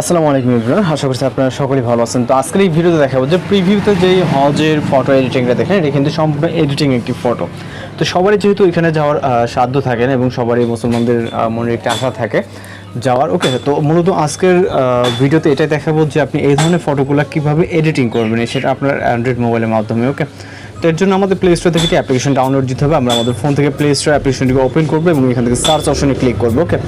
আসসালামু আলাইকুম ইবরান আশা করছি আপনারা সকলেই ভালো আছেন। তো আজকের এই ভিডিওতে দেখাবো যে প্রিভিউতে যেই হজের ফটো এডিটিংটা দেখেন, এটা কিন্তু সম্পূর্ণ এডিটিং একটি ফটো তো সবারই যেহেতু এখানে যাওয়ার সাধ্য থাকে না এবং সবারই মুসলমানদের মনের একটি আশা থাকে, যাওয়ার ওকে তো মূলত আজকের ভিডিওতে এটাই দেখাবো যে আপনি এই ধরনের ফটোগুলো কীভাবে এডিটিং করবেন, সেটা আপনার অ্যান্ড্রয়েড মোবাইলের মাধ্যমে ওকে এর জন্য আমাদের প্লে স্টোর থেকে একটি অ্যাপ্লিকেশন ডাউনলোড দিতে হবে। আমরা আমাদের ফোন থেকে প্লে স্টোর অ্যাপ্লিকেশনটিকে ওপেন করব এবং এখান থেকে সার্চ অপশনে ক্লিক করব ওকে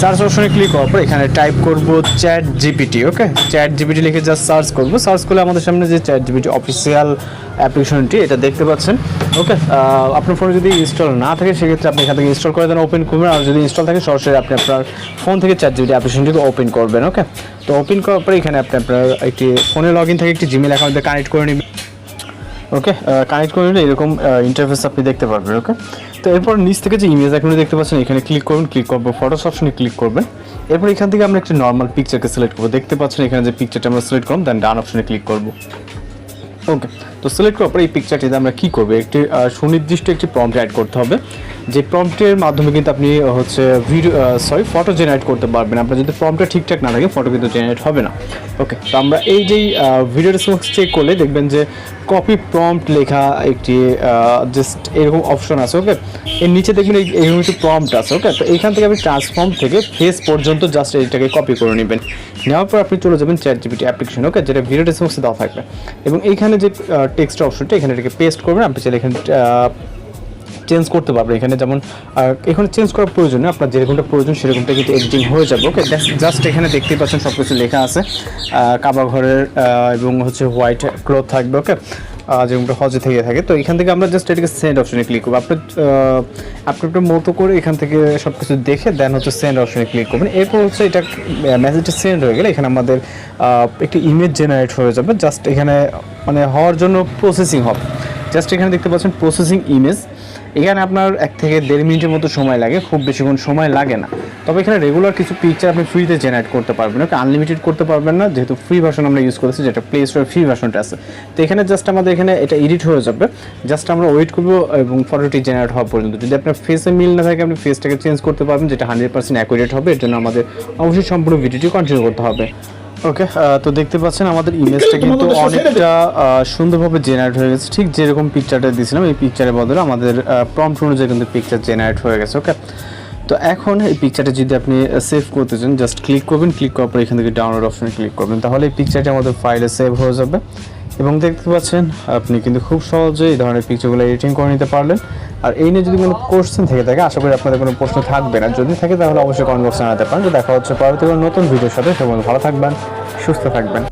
সার্চ অপশনে ক্লিক করার পর এখানে টাইপ করব chat GPT okay chat GPT লিখে জাস্ট সার্চ করব। সার্চ করলে আমাদের সামনে যে চ্যাট জিপিটি অফিসিয়াল অ্যাপ্লিকেশনটি এটা দেখতে পাচ্ছেন ওকে আপনার ফোনে যদি ইনস্টল না থাকে, সেক্ষেত্রে আপনি এখান থেকে ইনস্টল করে দেন ওপেন করবেন। আর যদি ইনস্টল থাকে, সরাসরি আপনি আপনার ফোন থেকে চ্যাট জিপিটি অ্যাপ্লিকেশনটিকে ওপেন করবেন ওকে তো ওপেন করার পরে এখানে আপনি আপনার একটি ফোনে লগ ইন থেকে একটি জিমেল অ্যাকাউন্টে কানেক্ট করে নেবেন। ওকে কানেক্ট করে নিলে এরকম ইন্টারফেস আপনি দেখতে পারবেন ওকে তো এরপর নিচ থেকে যে ইমেজ আইকনটি দেখতে পাচ্ছেন, এখানে ক্লিক করুন ক্লিক করব ফটোস অপশনে ক্লিক করবেন। এরপর এখান থেকে আমরা একটা নর্মাল পিকচারকে সিলেক্ট করব। দেখতে পাচ্ছেন এখানে যে পিকচারটা আমরা সিলেক্ট করলাম দেন ডান অপশনে ক্লিক করব। ওকে তো সিলেক্ট করার পর এই পিকচারটিতে আমরা কী করব? একটি সুনির্দিষ্ট একটি প্রম্পট অ্যাড করতে হবে। যে প্রম্পটের মাধ্যমে কিন্তু আপনি হচ্ছে ভিডিও সরি ফটো জেনারেট করতে পারবেন। আপনার যদি প্রম্পটটা ঠিকঠাক না থাকে ফটো কিন্তু জেনারেট হবে না। ওকে তো আমরা এই যেই ভিডিও রেসপন্স চেক করলে দেখবেন যে কপি প্রম্পট লেখা একটি জাস্ট এরকম অপশন আছে ওকে এর নিচে দেখবেন এরকম একটি প্রম্পট আছে ওকে তো এইখান থেকে আপনি ট্রান্সফর্ম থেকে ফেস পর্যন্ত জাস্ট এইটাকে কপি করে নেবেন। নেওয়ার পর আপনি চলে যাবেন চ্যাট জিপিটি অ্যাপ্লিকেশন ওকে যেটা ভিডিও রেসপন্সে দেওয়া থাকবে। এবং এইখানে যে টেক্সট অপশনটা এখানে এটাকে পেস্ট করবেন। আপনি চাইলে এখানে চেঞ্জ করতে পারবেন। এখানে যেমন এখানে চেঞ্জ করার প্রয়োজন নেই। আপনার যেরকমটা প্রয়োজন সেরকমটা কিন্তু এডিটিং হয়ে যাবে ওকে জাস্ট এখানে দেখতেই পাচ্ছেন সব কিছু লেখা আছে। কাবা ঘরের এবং হচ্ছে হোয়াইট ক্লথ থাকবে ওকে যেরকমটা হজে থেকে থাকে। তো এখান থেকে আমরা জাস্ট এটাকে সেন্ড অপশনে ক্লিক করব। আপনার আপনি আপনার মতো করে এখান থেকে সব কিছু দেখে দেন হচ্ছে সেন্ড অপশনে ক্লিক করবেন। এরপর হচ্ছে এটা মেসেজটা সেন্ড হয়ে গেলে এখানে আমাদের একটি ইমেজ জেনারেট হয়ে যাবে। জাস্ট এখানে মানে হওয়ার জন্য প্রসেসিং হবে। জাস্ট এখানে দেখতে পাচ্ছেন প্রসেসিং ইমেজ এখানে আপনার এক থেকে দেড় মিনিটের মতো সময় লাগে, খুব বেশিক্ষণ সময় লাগে না। তবে এখানে রেগুলার কিছু পিকচার আপনি ফ্রিতে জেনারেট করতে পারবেন। ওকে আনলিমিটেড করতে পারবেন না, যেহেতু ফ্রি ভার্সন আমরা ইউজ করেছি, যেটা প্লে স্টোরে ফ্রি ভার্সনটা আছে। তো এখানে জাস্ট আমাদের এখানে এটা এডিট হয়ে যাবে। জাস্ট আমরা ওয়েট করব এবং ফটোটি জেনারেট হওয়া পর্যন্ত। যদি আপনার ফেসে মিল না থাকে, আপনি ফেসটাকে চেঞ্জ করতে পারবেন, যেটা হান্ড্রেড পার্সেন্ট অ্যাকুরেট হবে। এর জন্য আমাদের অবশ্যই সম্পূর্ণ ভিডিওটি কন্টিনিউ করতে হবে। ওকে তো দেখতে পাচ্ছেন আমাদের ইমেজটা কিন্তু অনেকটা সুন্দরভাবে জেনারেট হয়ে গেছে। ঠিক যেরকম পিকচারটা দিয়েছিলাম এই পিকচারের বদলে আমাদের প্রম্পট অনুযায়ী কিন্তু পিকচার জেনারেট হয়ে গেছে ওকে তো এখন এই পিকচারটা যদি আপনি সেভ করতে চান জাস্ট ক্লিক করবেন ক্লিক করার পর এখান থেকে ডাউনলোড অপশনে ক্লিক করবেন। তাহলে এই পিকচারটা আমাদের ফাইলে সেভ হয়ে যাবে। এবং দেখতে পাচ্ছেন আপনি কিন্তু খুব সহজে এই ধরনের পিকচারগুলো এডিটিং করে নিতে পারলেন। আর এই নিয়ে যদি কোনো কোশ্চেন থেকে থাকে, আশা করি আপনাদের কোনো প্রশ্ন থাকবে না। যদি থাকে তাহলে অবশ্যই কমেন্ট বক্সে জানাতে পারেন। তো দেখা হচ্ছে পরবর্তী কোনো নতুন ভিডিওর সাথে। সেগুলো ভালো থাকবেন, সুস্থ থাকবেন।